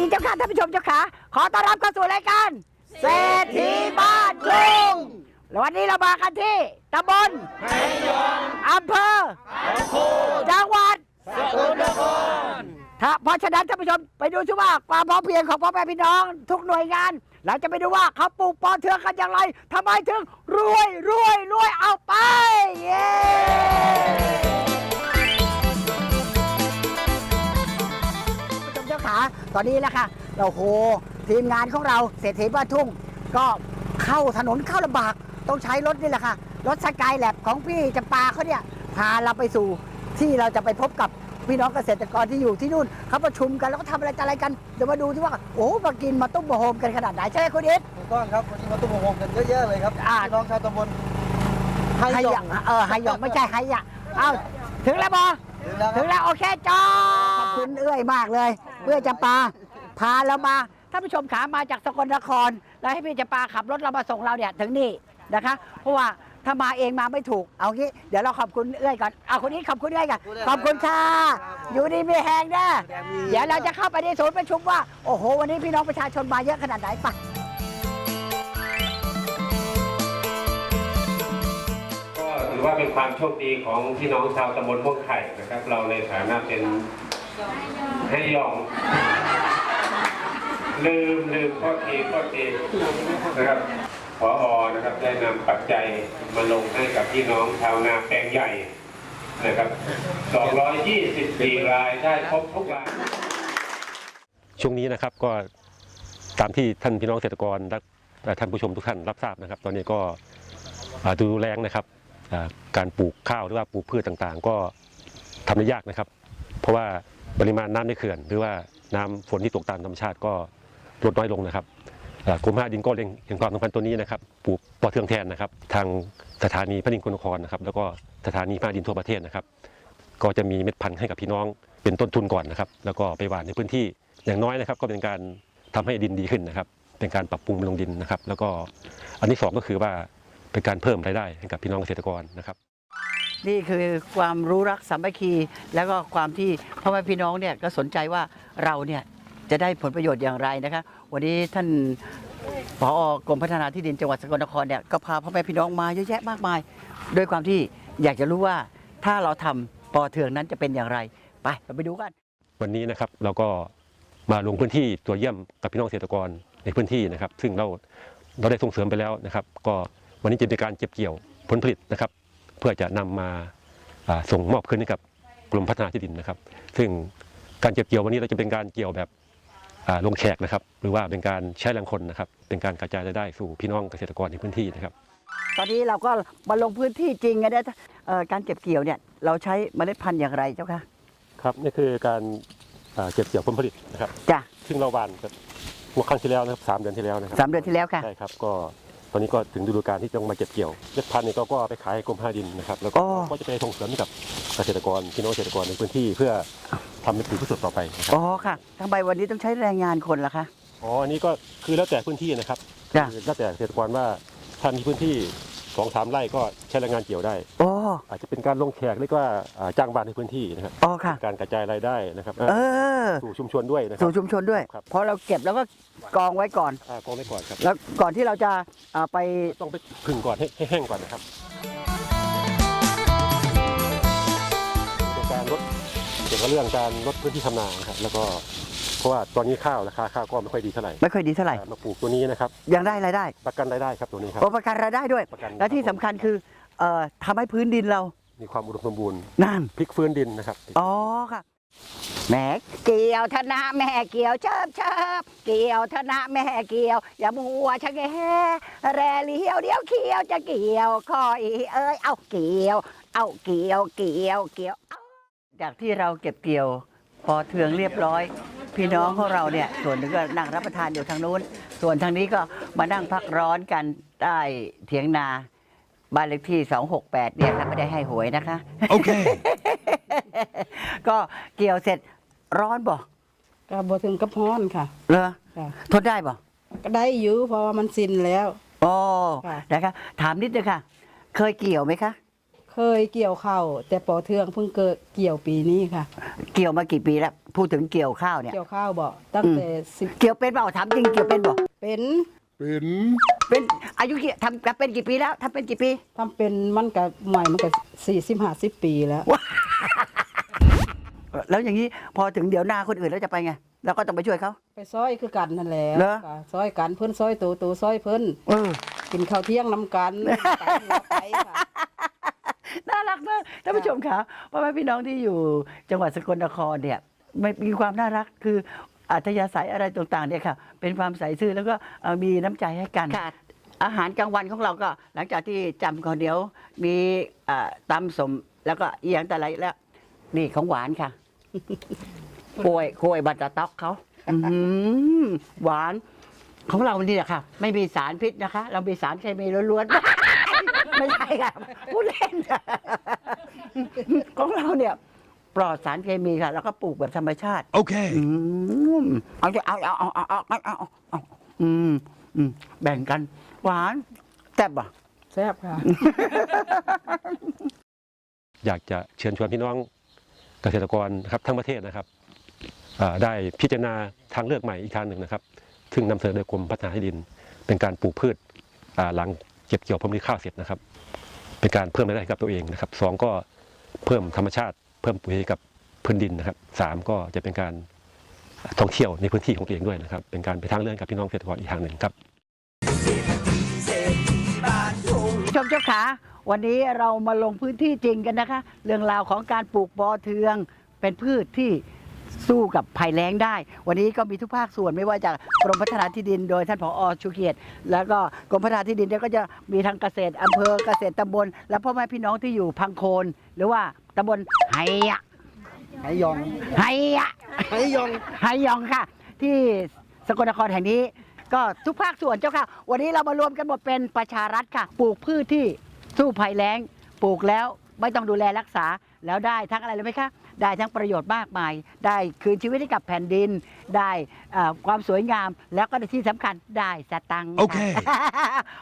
ดีเจ้าค่ะท่านผู้ชมเจ้าค่ะ ขอต้อนรับเข้าสู่รายการเศรษฐีบ้านกรุงแล้ววันนี้เรามากันที่ตำบลอำเภอจังหวัดถ้าเพราะฉะนั้นท่านผู้ชมไปดูซิว่าความพอเพียงของพ่อแม่พี่น้อง ทุกหน่วยงาน เราจะไปดูว่าเขาปลูกปอเทืองกันอย่างไรทำไมถึงรวยรวยรวยเอาไป เย้ ตอนนี้แหละค่ะเราโหทีมงานของเราเศรษฐีบ้านทุ่ง ก็เข้าถนนเข้าลำบากต้องใช้รถนี่แหละค่ะ รถสกายแลบของพี่จำปาเขาเนี่ยพาเราไปสู่ที่เราจะไปพบกับพี่น้องเกษตรกรที่อยู่ที่นู่นเขาประชุมกันแล้วก็ทำอะไรต่ออะไรกันเดี๋ยวมาดูที่ว่าโอ้มากินมาต้มมาโฮมกันขนาดไหนใช่ไหมคุณเอสถูกต้องครับวันนี้มาตุ้มโฮมกันเยอะแยะเลยครับอ่าพี่น้องชาวตำบลไฮหยองเออไฮหยองไม่ใช่ไฮยะเอาถึงแล้วบอถึงแล้วคถึรับงแล้วโอเคจอขอบคุณเอื้อยมากเลย เพื่อจะปาพาเรามาท่านผู้ชมขามาจากสกลนคร แล้วให้พี่จะปาขับรถเรามาส่งเราเนี่ยถึงนี่นะคะ เพราะว่าถ้ามาเองมาไม่ถูก เอางี้ เดี๋ยวเราขอบคุณเอื้อยก่อนเอาคนนี้ขอบคุณเอื้อยก่อนขอบคุณค่ะอยู่ดีมีแหงนะเดี๋ยวเราจะเข้าไปในศูนย์ประชุมว่า โอ้โห วันนี้พี่น้องประชาชนมาเยอะขนาดไหนไปะก็ถือว่าเป็นความโชคดีของพี่น้องชาวตำบลม่วงไข่นะครับ เราในฐานะเป็น ให้ยองลืมลืมข้อทีข้อทีนะครับพออนะครับได้นำปัจจัยมาลงให้กับพี่น้องชาวนาแปลงใหญ่นะครับ 224 รายได้ครบทุกราย ช่วงนี้นะครับก็ตามที่ท่านพี่น้องเกษตรกรและท่านผู้ชมทุกท่านรับทราบนะครับ ตอนนี้ก็ดูแรงนะครับการปลูกข้าวหรือว่าปลูกพืชต่างๆ ก็ทำได้ยากนะครับ เพราะว่า ปริมาณน้ำในเขื่อน หรือว่าน้ำฝนที่ตกตามธรรมชาติก็ลดน้อยลงนะครับกรมห้าดินก็เล็งเห็นความสำคัญตัวนี้นะครับปลูกปอเทืองแทนนะครับ ทางสถานีพระดินคุณนครนะครับ แล้วก็สถานีพระดินทั่วประเทศนะครับ ก็จะมีเม็ดพันธุ์ให้กับพี่น้องเป็นต้นทุนก่อนนะครับ แล้วก็ไปหว่านในพื้นที่อย่างน้อยนะครับ ก็เป็นการทำให้ดินดีขึ้นนะครับ เป็นการปรับปรุงบำรุงดินนะครับ แล้วก็อันที่สองก็คือว่าเป็นการเพิ่มรายได้ให้กับพี่น้องเกษตรกรนะครับ นี่คือความรู้รักสามัคคี แล้วก็ความที่พ่อแม่พี่น้องเนี่ยก็สนใจว่าเราเนี่ยจะได้ผลประโยชน์อย่างไรนะคะ วันนี้ท่านผอกรมพัฒนาที่ดินจังหวัดสกลนครเนี่ยก็พาพ่อแม่พี่น้องมาเยอะแยะมากมาย ด้วยความที่อยากจะรู้ว่าถ้าเราทำปอเทืองนั้นจะเป็นอย่างไร ไปเราไปดูกัน วันนี้นะครับเราก็มาลงพื้นที่ตัวเยี่ยมกับพี่น้องเกษตรกรในพื้นที่นะครับ ซึ่งเราเราได้ส่งเสริมไปแล้วนะครับ ก็วันนี้จะเป็นการเก็บเกี่ยวผลผลิตนะครับ เพื่อจะนำมาอ่าส่งมอบคืนให้กับกรมพัฒนาที่ดินนะครับ ซึ่งการเก็บเกี่ยววันนี้เราจะเป็นการเกี่ยวแบบอ่าลงแขกนะครับ หรือว่าเป็นการใช้แรงคนนะครับ เป็นการกระจายรายได้สู่พี่น้องเกษตรกรในพื้นที่นะครับ ตอนนี้เราก็มาลงพื้นที่จริงกันนะเอ่อการเก็บเกี่ยวเนี่ยเราใช้เมล็ดพันธุ์อย่างไรเจ้าคะครับนี่คือการอ่าเก็บเกี่ยวผลผลิตนะครับจ้ะซึ่งเราหวานครับเมื่อครั้งที่แล้วนะครับสามเดือนที่แล้วนะครับสามเดือนที่แล้วค่ะใช่ครับก็ ตอนนี้ก็ถึงฤดูกาลที่ต้องมาเก็บเกี่ยวเม็ดพันธุ์นี่ก็ก็ไปขายให้กรมห้าดินนะครับ แล้วก็อ๋อ ก็จะไปส่งเสริมให้กับเกษตรกรพี่น้องเกษตรกรในพื้นที่เพื่อทำเป็นปุ๋ยพืชสดต่อไปนะครับอ๋อค่ะทำไมวันนี้ต้องใช้แรงงานคนล่ะคะ อ๋ออันนี้ก็คือแล้วแต่พื้นที่นะครับจ้ะ คือแล้วแต่เกษตรกรว่าถ้ามีพื้นที่สองสามไร่ก็ใช้แรงงานเกี่ยวได้ โอ้ อาจจะเป็นการลงแขกหรือว่าอ่าจ้างบ้านในพื้นที่นะครับอ๋อค่ะ การกระจายรายได้นะครับเออ สู่ชุมชนด้วยนะครัสู่ชุมชนด้วยครับ พอเราเก็บแล้วก็กองไว้ก่อน อ่ากองไว้ก่อนครับ แล้วก่อนที่เราจะอ่าไป ต้องไปผึ่งก่อนให้ให้แห้งก่อนนะครับเป็นการลดเกี่ยวกับเรื่องการลดพื้นที่ทำนานะครับแล้วก็เพราะว่าตอนนี้ข้าวราคาข้าวก็ไม่ค่อยดีเท่าไหร่ไม่ค่อยดีเท่าไหร่ มาปลูกตัวนี้นะครับ ยังได้รายได้ประกันรายได้ครับตัวนี้ครับ โอประกันรายได้ด้วย ประกันและที่สำคัญคือ เอ่อทำให้พื้นดินเรา มีความอุดมสมบูรณ์นั่น พลิกฟื้นดินนะครับ อ๋อค่ะแม่เกี่ยวธนะแม่เกี่ยวเชิบเชิบเกี่ยวธนะแม่เกี่ยว อย่ามัวชะแงแรเลี้ยวเดี๋ยวเขียวจะเกี่ยวคอยเอ้ยเอาเกี่ยว เอาเกี่ยวเกี่ยวเกี่ยวเอาจากที่เราเก็บเกี่ยว พอเทืองเรียบร้อย พี่น้องของเราเนี่ยส่วนหนึ่งก็นั่งรับประทานอยู่ทางนู้น ส่วนทางนี้ก็มานั่งพักร้อนกันใต้เถียงนา บ้านเลขที่ 268 เนี่ยค่ะไม่ได้ให้หวยนะคะ Okay. ก็เกี่ยวเสร็จร้อนบ่ก็บ่ถึงกับฮ้อนค่ะเหรอค่ะทนได้บ่ก็ได้อยู่เพราะว่ามันสิ้นแล้ว โอ้ค่ะ นะคะถามนิดนึงค่ะ เคยเกี่ยวไหมคะ เคยเกี่ยวข้าวแต่ปอเทืองเพิ่งเกิดเกี่ยวปีนี้ค่ะ เกี่ยวมากี่ปีแล้วพูดถึงเกี่ยวข้าวเนี่ย เกี่ยวข้าวบ่ตั้งแต่สิบเกี่ยวเป็นเปล่าถามจริงเกี่ยวเป็นบ่เป็น เป็น อายุกี่ทำกับเป็นกี่ปีแล้วทำเป็นกี่ปีทำเป็นมันก็ใหม่มันก็สี่สิบห้าสิบปีแล้วแล้วอย่างนี้พอถึงเดี๋ยวหน้าคนอื่นแล้วจะไปไงเราก็ต้องไปช่วยเขา ไปซอยคือกันนั่นแหละเหรอ ค่ะซอยกันเพิ่นซอยตูตูซอยเพิ่นเออ กินข้าวเที่ยงน้ำกันไปหัวไปค่ะ น่ารักมากท่านผู้ชมคะพ่อแม่พี่น้องที่อยู่จังหวัดสกลนครเนี่ยไม่มีความน่ารักคือ อัธยาศัยอะไรต่างๆเนี่ยค่ะเป็นความใส่ซื่อแล้วก็เอ่อมีน้ำใจให้กันอาหารกลางวันของเราก็ หลังจากที่จำก่อนเดี๋ยวมีเอ่อตำสมแล้วก็อีหยังแต่ไรแล้ว นี่ของหวานค่ะ กล้วยกล้วยบัตเตอร์ต๊อกเขาอื้อหือหวานของเรานี่แหละค่ะ ไม่มีสารพิษนะคะ เรามีสารเคมีล้วนๆ ไม่ใช่ค่ะพูดเล่นค่ะ ของเราเนี่ย ปลอดสารเคมีค่ะ แล้วก็ปลูกแบบธรรมชาติ Okay. อืมเอาจะเอาเอาเอาเอาเอาเอาเอาเอาอืมอืมแบ่งกัน หวานแซ่บอะ แซ่บค่ะ อยากจะเชิญชวนพี่น้องเกษตรกรนะครับทั้งประเทศนะครับอ่าได้พิจารณาทางเลือกใหม่อีกทางหนึ่งนะครับ ซึ่งนำเสนอโดยกรมพัฒนาที่ดิน เป็นการปลูกพืชอ่าหลังเก็บเกี่ยวผลผลิตข้าวเสร็จนะครับ เป็นการเพิ่มรายได้ให้กับตัวเองนะครับสองก็เพิ่มธรรมชาติ เพิ่มปุ๋ยกับพื้นดินนะครับสามก็จะเป็นการท่องเที่ยวในพื้นที่ของตัวเองด้วยนะครับ เป็นการไปทางเรื่องกับพี่น้องเกษตรกรอีกทางหนึ่งครับชมเจ้าขาวันนี้เรามาลงพื้นที่จริงกันนะคะ เรื่องราวของการปลูกบอเทืองเป็นพืชที่ สู้กับภัยแล้งได้ วันนี้ก็มีทุกภาคส่วนไม่ว่าจากกรมพัฒนาที่ดินโดยท่านผอชูเกียรติ แล้วก็กรมพัฒนาที่ดินเนี่ยก็จะมีทางเกษตรอำเภอเกษตรตำบล และพ่อแม่พี่น้องที่อยู่พังโคน หรือว่าตำบลไหอะไหยองไหอะไหยองไหยองค่ะ ที่สกลนครแห่งนี้ก็ทุกภาคส่วนเจ้าค่ะ วันนี้เรามารวมกันหมดเป็นประชารัฐค่ะ ปลูกพืชที่สู้ภัยแล้ง ปลูกแล้วไม่ต้องดูแลรักษาแล้วได้ทั้งอะไรรู้ไหมคะ ได้ทั้งประโยชน์มากมาย ได้คืนชีวิตให้กับแผ่นดิน ได้เอ่อความสวยงาม แล้วก็ที่สำคัญได้สตังค์ค่ะโอเค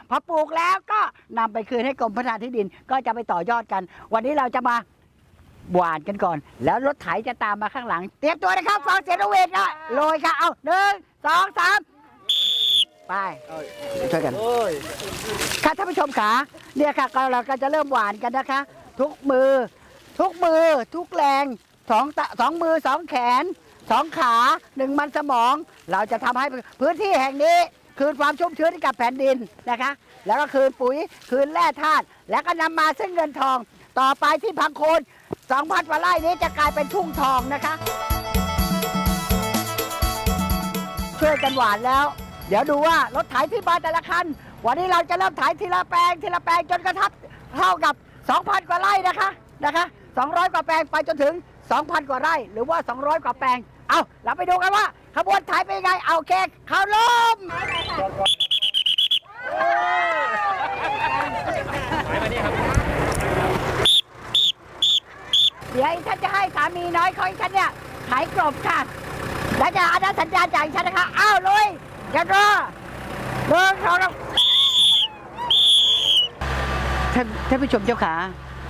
พอปลูกแล้วก็นำไปคืนให้กรมพัฒนาที่ดินก็จะไปต่อยอดกัน วันนี้เราจะมาหวานกันก่อน แล้วรถไถจะตามมาข้างหลัง เตรียมตัวนะครับฟังเสียงระเวกค่ะโรยค่ะเอาหนึ่งสองสามไปช่วยกันโอ้ยค่ะท่านผู้ชมขาเนี่ยค่ะก็เราก็จะเริ่มหวานกันนะคะ ทุกมือ ทุกมือ ทุกแรง สองตะสองมือสองแขนสองขาหนึ่งมันสมอง เราจะทำให้พื้นที่แห่งนี้ คืนความชุ่มชื้นให้กับแผ่นดินนะคะ แล้วก็คืนปุ๋ยคืนแร่ธาตุแล้วก็นำมาซึ่งเงินทอง ต่อไปที่พังโคนสองพันกว่าไร่นี้จะกลายเป็นทุ่งทองนะคะ ช่วยกันหวานแล้ว เดี๋ยวดูว่ารถไถที่มานแต่ละคัน วันนี้เราจะเริ่มไถทีละแปลงทีละแปลงจนกระทั่งเท่ากับ 2,000 กว่าไร่นะคะนะคะ 200 กว่าแปลงไปจนถึง 2,000 กว่าไร่ หรือว่า 200 กว่าแปลง เอาเราไปดูกันว่า ขบวนไถเป็นยังไง เอาเคกเข้าลมเดี๋ยวฉันจะให้สามีน้อยของฉันเนี่ยไถกลบค่ะแล้วจะอนุสัญญาณจากฉันนะคะ อ้าวลุยจะรอเริ่มเขาแล้วท่านท่านผู้ชมเจ้าขา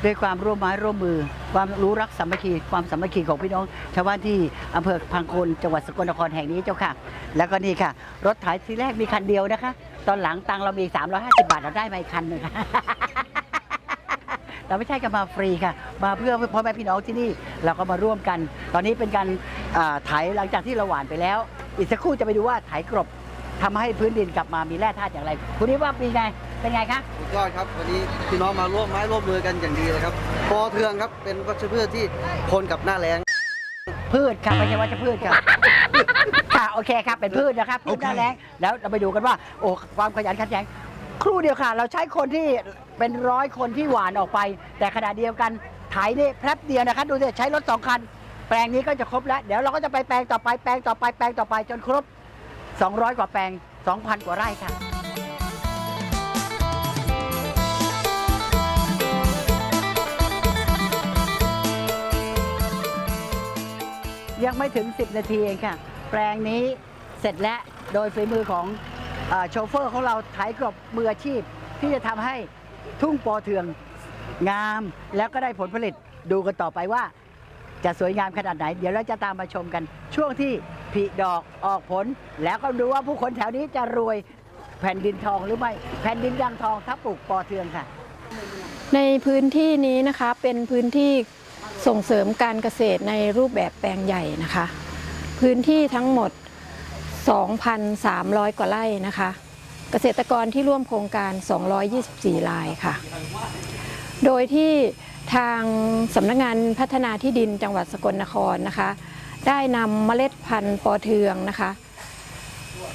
ด้วยความร่วมไม้ร่วมมือ ความรู้รักสามัคคีความสามัคคีของพี่น้องชาวบ้านที่อำเภอพังโคนจังหวัดสกลนครแห่งนี้เจ้าค่ะ แล้วก็นี่ค่ะ รถไถทีแรกมีคันเดียวนะคะ ตอนหลังตังเรามี 350 บาทเราได้มาอีกคันหนึ่งค่ะเราไม่ใช่กันมาฟรีค่ะ มาเพื่อพ่อแม่พี่น้องที่นี่เราก็มาร่วมกัน ตอนนี้เป็นการอ่าไถหลังจากที่เราหวานไปแล้ว อีกสักครู่จะไปดูว่าไถกรบทำให้พื้นดินกลับมามีแร่ธาตุอย่างไร คุณนี้ว่าเป็นไง เป็นไงคะสุดยอดครับวันนี้พี่น้องมาร่วมไม้ร่วมมือกันอย่างดีเลยครับปอเทืองครับเป็นวัชพืชที่ทนกับหน้าแล้ง พืชค่ะไม่ใช่ว่าจะพืชค่ะค่ะโอเคครับเป็นพืชนะครับพืชหน้าแรงแล้วเราไปดูกันว่า โอ้ความขยันขันแข็งครู่เดียวค่ะ เราใช้คนที่เป็นร้อยคนที่หวานออกไป แต่ขณะเดียวกันไถนี่แป๊บเดียวนะคะดูสิใช้รถสองคัน แปลงนี้ก็จะครบแล้ว เดี๋ยวเราก็จะไปแปลงต่อไปแปลงต่อไปแปลงต่อไปจนครบ 200 กว่าแปลง 2,000 กว่าไร่ค่ะ ยังไม่ถึง 10 นาทีเองค่ะ แปลงนี้เสร็จแล้วโดยฝีมือของโชเฟอร์ของเราไถกรบมืออาชีพ ที่จะทำให้ทุ่งปอเทืองงามแล้วก็ได้ผลผลิตดูกันต่อไปว่า จะสวยงามขนาดไหน เดี๋ยวเราจะตามมาชมกัน ช่วงที่ผลิดอกออกผล แล้วก็ดูว่าผู้คนแถวนี้จะรวยแผ่นดินทองหรือไม่แผ่นดินยังทองถ้าปลูกปอเทืองค่ะ ในพื้นที่นี้นะคะเป็นพื้นที่ ส่งเสริมการเกษตรในรูปแบบแปลงใหญ่นะคะ พื้นที่ทั้งหมด 2,300 กว่าไร่นะคะ เกษตรกรที่ร่วมโครงการ 224 รายค่ะ โดยที่ทางสำนักงานพัฒนาที่ดินจังหวัดสกลนครนะคะ ได้นำเมล็ดพันธุ์ปอเทืองนะคะ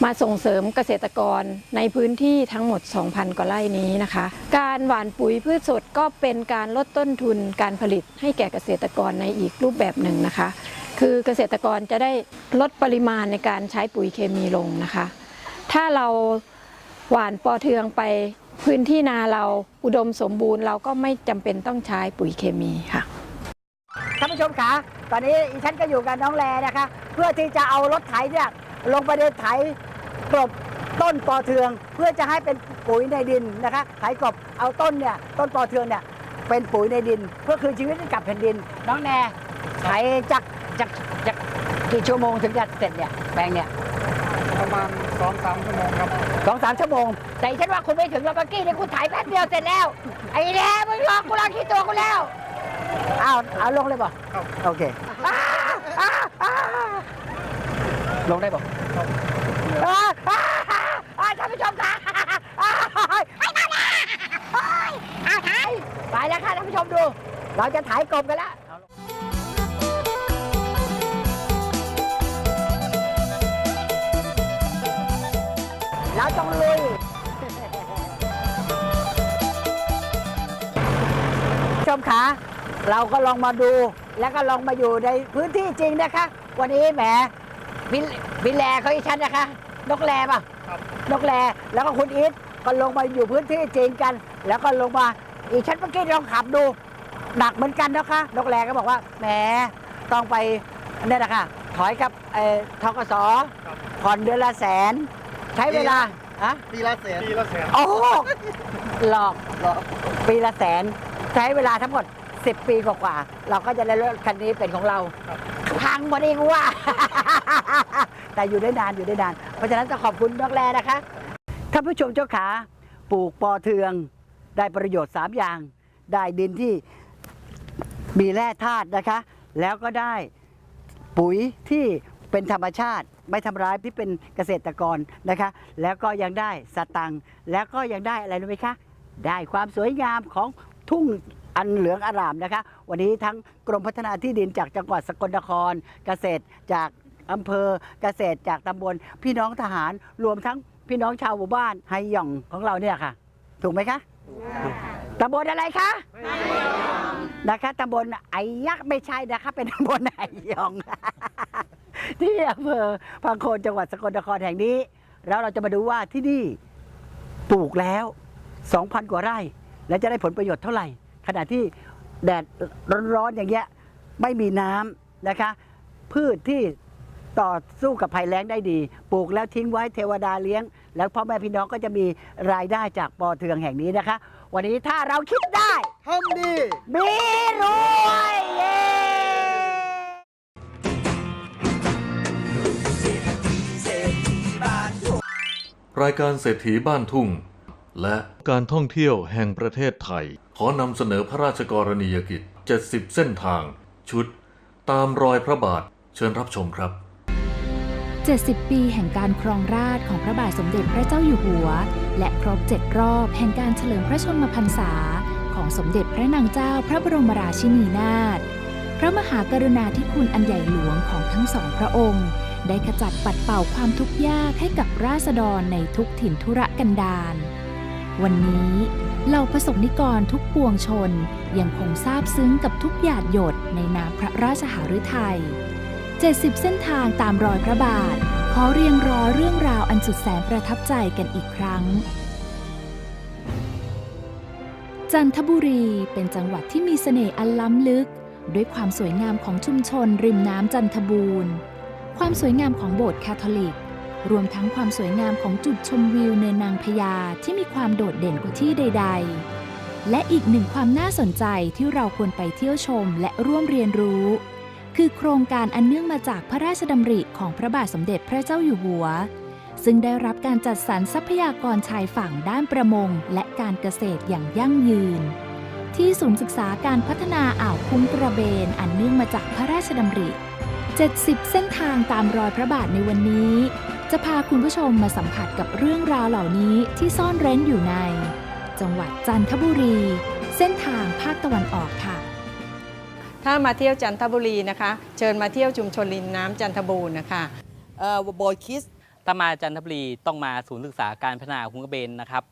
มาส่งเสริมเกษตรกรในพื้นที่ทั้งหมด 2,000 กว่าไร่นี้นะคะ การหว่านปุ๋ยพืชสดก็เป็นการลดต้นทุนการผลิตให้แก่เกษตรกรในอีกรูปแบบหนึ่งนะคะ คือเกษตรกรจะได้ลดปริมาณในการใช้ปุ๋ยเคมีลงนะคะ ถ้าเราหว่านปอเทืองไปพื้นที่นาเราอุดมสมบูรณ์ เราก็ไม่จำเป็นต้องใช้ปุ๋ยเคมีค่ะท่านผู้ชมคะตอนนี้อีฉันก็อยู่กับน้องแลนะคะ เพื่อที่จะเอารถไถเนี่ย ลงไปในไถกลบต้นปอเทือง เพื่อจะให้เป็นปุ๋ยในดินนะคะไถกลบเอาต้นเนี่ยต้นปอเทืองเนี่ยเป็นปุ๋ยในดิน เพื่อคืนชีวิตให้กับแผ่นดิน น้องแนไถจากจากจากกี่ชั่วโมงถึงจะเสร็จเนี่ยแปลงเนี่ยประมาณสองสามชั่วโมงครับสองสามชั่วโมง แต่อีฉันว่าคุณไม่ถึงแล้วเมื่อกี้เนี่ยคุณไถแป๊บเดียวเสร็จแล้ว ไอ้แน่มึงลองกูลองคิดตัวกูแล้วเอาเอาลงเลยบ่ครับโอเคอ้าอ้าอ้าลงได้บ่ อ้าอ้าอ้าท่านผู้ชมค่ะอ้าไอ้นั่นนะโอ้ยอ้าไถไปแล้วค่ะท่านผู้ชมดู เราจะถ่ายกบกันแล้ว เราต้องลุยชมขาเราก็ลองมาดูแล้วก็ลองมาอยู่ในพื้นที่จริงนะคะ วันนี้แหมบิ นบินแลเขาอีฉันนะคะ นกแลป่ะครับ นกแลแล้วก็คุณอีทก็ลงมาอยู่พื้นที่จริงกัน แล้วก็ลงมาอีฉันเมื่อกี้ลองขับดูหนักเหมือนกันนะคะ นกแลก็บอกว่าแหมต้องไปนี่นนะคะถอยกับเอ่อทกสผ่อนเดือนละแสน ใช้เวลาอะปีละแสนปีละแสนโอ้โหหลอกหลอกปีละแสนใช้เวลาทั้งหมด 10 ปีกว่าๆเราก็จะได้รถคันนี้เป็นของเรา พังพอดีกูว่า แต่อยู่ได้นานอยู่ได้นาน เพราะฉะนั้นต้องขอบคุณดอกแรนะคะท่านผู้ชมเจ้าขาปลูกปอเทือง ได้ประโยชน์ 3 อย่าง ได้ดินที่มีแร่ธาตุนะคะ แล้วก็ได้ปุ๋ยที่เป็นธรรมชาติไม่ทำร้ายที่เป็นเกษตรกรนะคะ แล้วก็ยังได้สตังค์แล้วก็ยังได้อะไรรู้ไหมคะ ได้ความสวยงามของทุ่งอันเหลืองอารามนะคะ วันนี้ทั้งกรมพัฒนาที่ดินจากจังหวัดสกลนคร เกษตรจาก อำเภอเกษตรจากตำบลพี่น้องทหารรวมทั้งพี่น้องชาวหมู่บ้านไฮหย่องของเราเนี่ยค่ะ ถูกไหมคะตำบลอะไรคะนะคะตำบลไอยักษ์ไม่ใช่นะคะ เป็นตำบลไอหย่อง ที่อำเภอพังโคนจังหวัดสกลนครแห่งนี้ แล้วเราจะมาดูว่าที่นี่ปลูกแล้ว 2,000 กว่าไร่ แล้วจะได้ผลประโยชน์เท่าไหร่ ขณะที่แดดร้อนๆอย่างเงี้ยไม่มีน้ำนะคะ พืชที่ ต่อสู้กับภัยแล้งได้ดี ปลูกแล้วทิ้งไว้เทวดาเลี้ยง แล้วพ่อแม่พี่น้องก็จะมีรายได้จากปอเทืองแห่งนี้นะคะ วันนี้ถ้าเราคิดได้ทำดีมีรวยเย้รายการเศรษฐีบ้านทุ่ง และการท่องเที่ยวแห่งประเทศไทย ขอนำเสนอพระราชกรณียกิจ 70 เส้นทาง ชุด ตามรอยพระบาทเชิญรับชมครับ 70 ปีแห่งการครองราชของพระบาทสมเด็จพระเจ้าอยู่หัว และครบ 7 รอบแห่งการเฉลิมพระชนมพรรษา ของสมเด็จพระนางเจ้าพระบรมราชินีนาถพระมหากรุณาธิคุณอันใหญ่หลวงของทั้งสองพระองค์ ได้ขจัดปัดเป่าความทุกข์ยากให้กับราษฎรในทุกถิ่นธุรกันดารวันนี้เหล่าประสบนิกรทุกปวงชนยังคงซาบซึ้งกับทุกหยาดหยดในนามพระราชหฤทัย 70 เส้นทางตามรอยพระบาท ขอเรียงรอเรื่องราวอันสุดแสนประทับใจกันอีกครั้ง จันทบุรีเป็นจังหวัดที่มีเสน่ห์อันล้ำลึก ด้วยความสวยงามของชุมชนริมน้ำจันทบูรณ์ ความสวยงามของโบสถ์คาทอลิก รวมทั้งความสวยงามของจุดชมวิวเนินนางพญาที่มีความโดดเด่นกว่าที่ใด ๆ และอีกหนึ่งความน่าสนใจที่เราควรไปเที่ยวชมและร่วมเรียนรู้ คือโครงการอันเนื่องมาจากพระราชดำริของพระบาทสมเด็จพระเจ้าอยู่หัว ซึ่งได้รับการจัดสรรทรัพยากรชายฝั่งด้านประมง และการเกษตรอย่างยั่งยืน ที่ศูนย์ศึกษาการพัฒนาอ่าวคุ้งกระเบนอันเนื่องมาจากพระราชดำริ 70 เส้นทางตามรอยพระบาทในวันนี้ จะพาคุณผู้ชมมาสัมผัสกับเรื่องราวเหล่านี้ที่ซ่อนเร้นอยู่ใน จังหวัดจันทบุรี เส้นทางภาคตะวันออกค่ะ ถ้ามาเที่ยวจันทบุรีนะคะ เชิญมาเที่ยวชุมชนริมน้ำจันทบูรณ์นะคะ เอ่อบอยคิส ถ้ามาจันทบุรีต้องมาศูนย์ศึกษาการพัฒนาคุ้งกระเบนนะครับ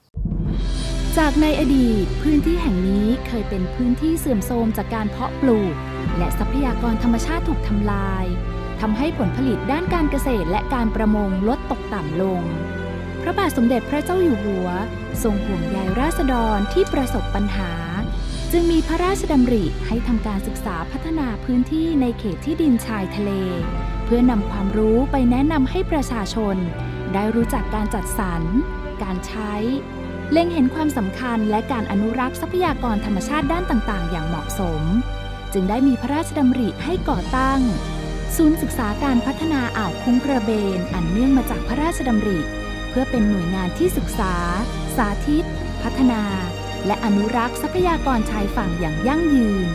จากในอดีตพื้นที่แห่งนี้เคยเป็นพื้นที่เสื่อมโทรมจากการเพาะปลูก และทรัพยากรธรรมชาติถูกทำลายทำให้ผลผลิตด้านการเกษตรและการประมงลดตกต่ำลง พระบาทสมเด็จพระเจ้าอยู่หัว ทรงห่วงใยราษฎรที่ประสบปัญหา จึงมีพระราชดำริให้ทำการศึกษาพัฒนาพื้นที่ในเขตที่ดินชายทะเล เพื่อนำความรู้ไปแนะนำให้ประชาชน ได้รู้จักการจัดสรร การใช้ เล็งเห็นความสำคัญและการอนุรักษ์ทรัพยากรธรรมชาติด้านต่างๆ อย่างเหมาะสม จึงได้มีพระราชดำริให้ก่อตั้ง ศูนย์ศึกษาการพัฒนาอ่าวคุ้งกระเบน อันเนื่องมาจากพระราชดำริ เพื่อเป็นหน่วยงานที่ศึกษา สาธิต พัฒนา และอนุรักษ์ทรัพยากรชายฝั่งอย่างยั่งยืน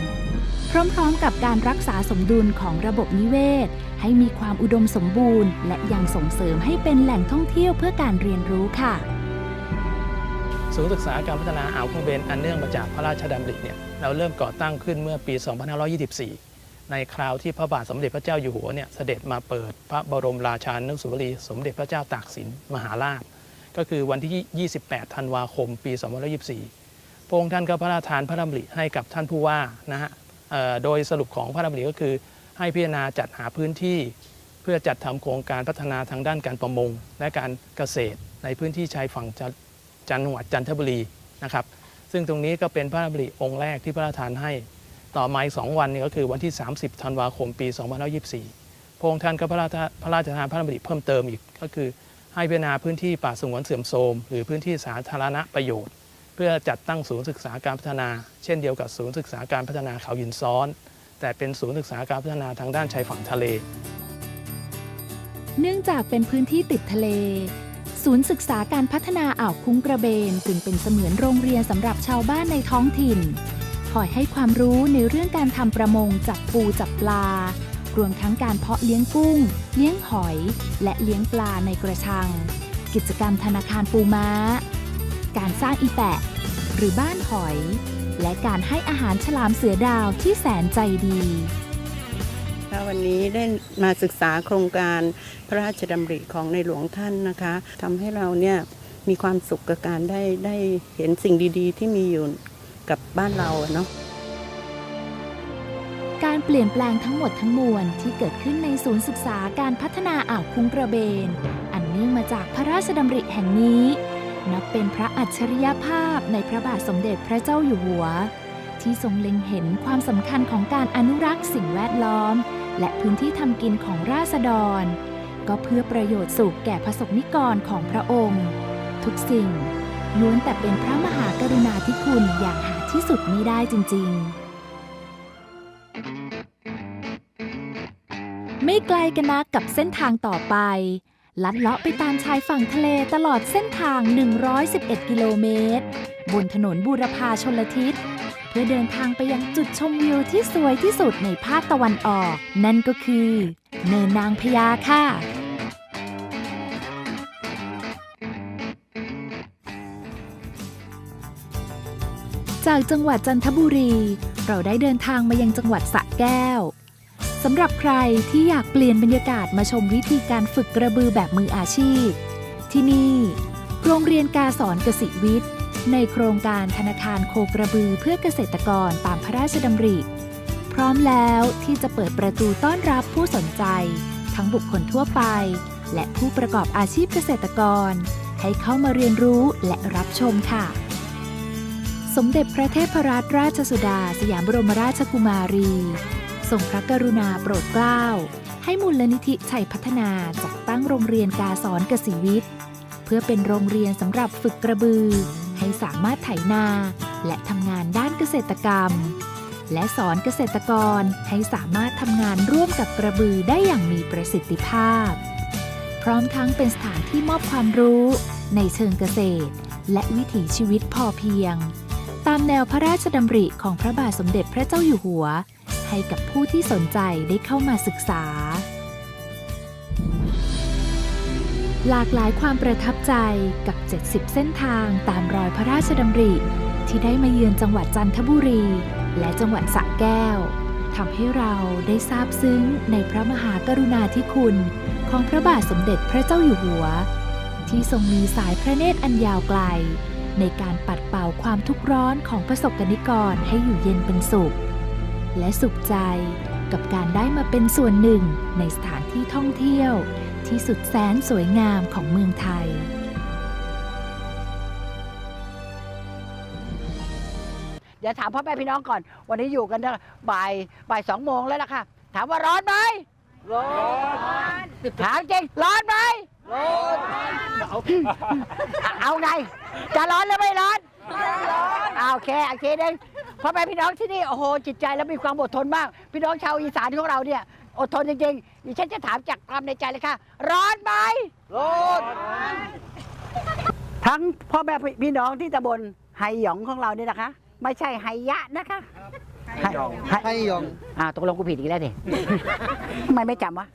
พร้อมๆกับการรักษาสมดุลของระบบนิเวศ ให้มีความอุดมสมบูรณ์ และยังส่งเสริมให้เป็นแหล่งท่องเที่ยวเพื่อการเรียนรู้ค่ะศูนย์ศึกษาการพัฒนาอ่าวคุ้งเบนอันเนื่องมาจากพระราชดำริเนี่ยเราเริ่มก่อตั้งขึ้นเมื่อปี 2524 ในคราวที่พระบาทสมเด็จพระเจ้าอยู่หัวเนี่ยเสด็จมาเปิดพระบรมราชานุสาวรีย์สมเด็จพระเจ้าตากสินมหาราช ก็คือวันที่ 28 ธันวาคม ปี 2524 พระองค์ท่านก็พระราชทานพระดำริให้กับท่านผู้ว่านะฮะโดยสรุปของพระดำริก็คือ ให้พิจารณาจัดหาพื้นที่เพื่อจัดทำโครงการพัฒนาทางด้านการประมง และการเกษตรในพื้นที่ชายฝั่งจันจังหวัดจันทบุรีนะครับ ซึ่งตรงนี้ก็เป็นพระดำริองค์แรกที่พระราชทานให้ต่อมาอีกสองวันนี้ก็คือวันที่ 30 ธันวาคมปี 2524 พระองค์ท่านก็พระราชพระราชทานพระดำริเพิ่มเติมอีกก็คือให้พิจารณาพื้นที่ป่าสงวนเสื่อมโทรมหรือพื้นที่สาธารณประโยชน์ พื่อจัดตั้งศูนย์ศึกษาการพัฒนา เช่นเดียวกับศูนย์ศึกษาการพัฒนาเขาหินซ้อน แต่เป็นศูนย์ศึกษาการพัฒนาทางด้านชายฝั่งทะเล เนื่องจากเป็นพื้นที่ติดทะเล ศูนย์ศึกษาการพัฒนาอ่าวคุ้งกระเบนจึงเป็นเสมือนโรงเรียนสำหรับชาวบ้านในท้องถิ่น คอยให้ความรู้ในเรื่องการทำประมงจับปูจับปลา รวมทั้งการเพาะเลี้ยงกุ้ง เลี้ยงหอย และเลี้ยงปลาในกระชัง กิจกรรมธนาคารปูม้า การสร้างอีแปะ หรือบ้านหอย และการให้อาหารฉลามเสือดาวที่แสนใจดีค่ะวันนี้ได้มาศึกษาโครงการพระราชดำริของในหลวงท่านนะคะทำให้เราเนี่ยมีความสุขกับการได้ได้เห็นสิ่งดีๆ ที่มีอยู่กับบ้านเราอะเนาะการเปลี่ยนแปลงทั้งหมดทั้งมวลที่เกิดขึ้นในศูนย์ศึกษาการพัฒนาอ่าวคุ้งกระเบน อันเนื่องมาจากพระราชดำริแห่งนี้ นับเป็นพระอัจฉริยภาพในพระบาทสมเด็จพระเจ้าอยู่หัว ที่ทรงเล็งเห็นความสำคัญของการอนุรักษ์สิ่งแวดล้อม และพื้นที่ทำกินของราษฎร ก็เพื่อประโยชน์สุขแก่ประสบนิกรของพระองค์ ทุกสิ่งล้วนแต่เป็นพระมหากรุณาธิคุณอย่างหาที่สุดมิได้จริง ๆไม่ไกลกันนักกับเส้นทางต่อไป ลัดเลาะไปตามชายฝั่งทะเลตลอดเส้นทาง 111 กิโลเมตร บนถนนบูรพาชนลทิศ เพื่อเดินทางไปยังจุดชมวิวที่สวยที่สุดในภาคตะวันออก นั่นก็คือ เนินนางพญาค่ะจากจังหวัดจันทบุรี เราได้เดินทางมายังจังหวัดสระแก้ว สำหรับใครที่อยากเปลี่ยนบรรยากาศมาชมวิธีการฝึกกระบือแบบมืออาชีพ ที่นี่ โรงเรียนกาสอนเกษตรวิทย์ ในโครงการธนาคารโคกระบือเพื่อเกษตรกรตามพระราชดำริ พร้อมแล้วที่จะเปิดประตูต้อนรับผู้สนใจ ทั้งบุคคลทั่วไป และผู้ประกอบอาชีพเกษตรกร ให้เข้ามาเรียนรู้และรับชมค่ะ สมเด็จพระเทพรัตนราชสุดา สยามบรมราชกุมารี ทรงพระกรุณาโปรดเกล้า ให้มูลนิธิชัยพัฒนาจัดตั้งโรงเรียนกาสอนเกษตรวิทย์เพื่อเป็นโรงเรียนสำหรับฝึกกระบือ ให้สามารถไถนา และทำงานด้านเกษตรกรรม และสอนเกษตรกรให้สามารถทำงานร่วมกับกระบือได้อย่างมีประสิทธิภาพ พร้อมทั้งเป็นสถานที่มอบความรู้ในเชิงเกษตร และวิถีชีวิตพอเพียง ตามแนวพระราชดำริของพระบาทสมเด็จพระเจ้าอยู่หัว ให้กับผู้ที่สนใจได้เข้ามาศึกษา หลากหลายความประทับใจกับ 70 เส้นทางตามรอยพระราชดำริ ที่ได้มาเยือนจังหวัดจันทบุรี และจังหวัดสระแก้วทำให้เราได้ทราบซึ้งในพระมหากรุณาธิคุณ ของพระบาทสมเด็จพระเจ้าอยู่หัว ที่ทรงมีสายพระเนตรอันยาวไกล ในการปัดเป่าความทุกข์ร้อนของประสบกนิกรให้อยู่เย็นเป็นสุข และสุขใจกับการได้มาเป็นส่วนหนึ่งในสถานที่ท่องเที่ยว ที่สุดแสนสวยงามของเมืองไทย เดี๋ยวถามพ่อแม่พี่น้องก่อน วันนี้อยู่กันบ่ายบ่ายสองโมงแล้วล่ะค่ะ ถามว่าร้อนไหมร้อนถามจริงร้อนไหมร้อนเอาไง จะร้อนหรือไม่ร้อนร้อนโอเคโอเคเด้ง พ่อแม่พี่น้องที่นี่โอ้โหจิตใจแล้วมีความอดทนมาก พี่น้องชาวอีสานของเราเนี่ยอดทนจริงๆดิฉันจะถามจากความในใจเลยค่ะ ร้อนไหมร้อนทั้งพ่อแม่พี่น้องที่ตำบลไฮหยองของเราเนี่ยนะคะ ไม่ใช่ไฮยะนะคะไฮหยองไฮหยองอ่าตกลงกูผิดอีกแล้วนี่ทำไมไม่จำวะ